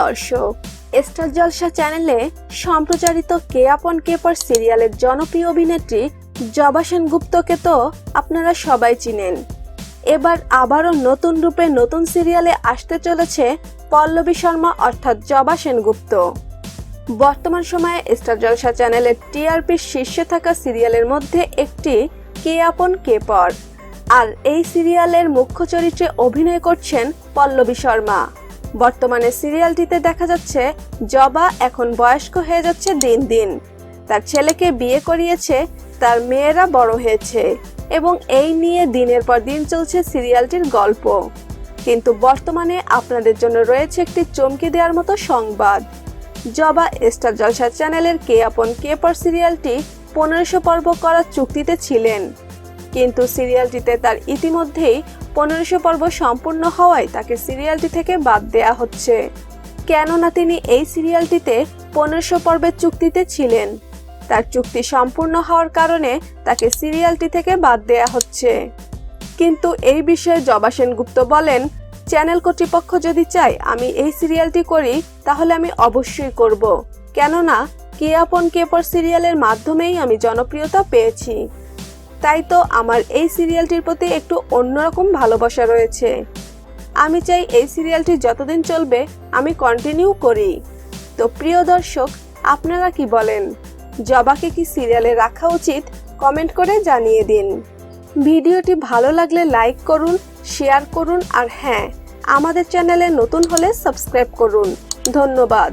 দর্শক, স্টার জলসা চ্যানেলে সম্প্রচারিত কে আপন কে পর সিরিয়ালের জনপ্রিয় অভিনেত্রী জবা সেনগুপ্তকে তো আপনারা সবাই চিনেন। এবার আবারও নতুন রূপে নতুন সিরিয়ালে আসতে চলেছে পল্লবী শর্মা অর্থাৎ জবা সেনগুপ্ত। বর্তমান সময়ে স্টার জলসা চ্যানেলের টিআরপি শীর্ষে থাকা সিরিয়ালের মধ্যে একটি কে আপন কে পর। আর এই সিরিয়ালের মুখ্য চরিত্রে অভিনয় করছেন পল্লবী শর্মা। বর্তমানে সিরিয়ালটিতে দেখা যাচ্ছে, জবা এখন বয়স্ক হয়ে যাচ্ছে দিন দিন। তার ছেলেকে বিয়ে করিয়েছে, তার মেয়েরা বড় হয়েছে এবং এই নিয়ে দিনের পর দিন চলছে সিরিয়ালটির গল্প। কিন্তু বর্তমানে আপনাদের জন্য রয়েছে একটি চমকে দেওয়ার মতো সংবাদ। জবা স্টার জলসা চ্যানেলের কে আপন কে পর সিরিয়ালটি পনেরোশো পর্ব করার চুক্তিতে ছিলেন। কিন্তু সিরিয়ালটিতে তার ইতিমধ্যেই পনেরোশো পর্ব সম্পূর্ণ হওয়ায় তাকে সিরিয়ালটি থেকে বাদ দেয়া হচ্ছে। কেননা তিনি এই সিরিয়ালটিতে পনেরোশো পর্বের চুক্তিতে ছিলেন। তার চুক্তি সম্পূর্ণ হওয়ার কারণে তাকে সিরিয়ালটি থেকে বাদ দেয়া হচ্ছে। কিন্তু এই বিষয়ে জবা সেনগুপ্ত বলেন, চ্যানেল কর্তৃপক্ষ যদি চায় আমি এই সিরিয়ালটি করি, তাহলে আমি অবশ্যই করব। কেননা, কে আপন কে পর সিরিয়ালের মাধ্যমেই আমি জনপ্রিয়তা পেয়েছি। তাই তো আমার এই সিরিয়ালটির প্রতি একটু অন্যরকম ভালোবাসা রয়েছে। আমি চাই এই সিরিয়ালটি যতদিন চলবে, আমি কন্টিনিউ করি। তো প্রিয় দর্শক, আপনারা কি বলেন? জবাকে কি সিরিয়ালে রাখা উচিত? কমেন্ট করে জানিয়ে দিন। ভিডিওটি ভালো লাগলে লাইক করুন, শেয়ার করুন, আর হ্যাঁ আমাদের চ্যানেলে নতুন হলে সাবস্ক্রাইব করুন। ধন্যবাদ।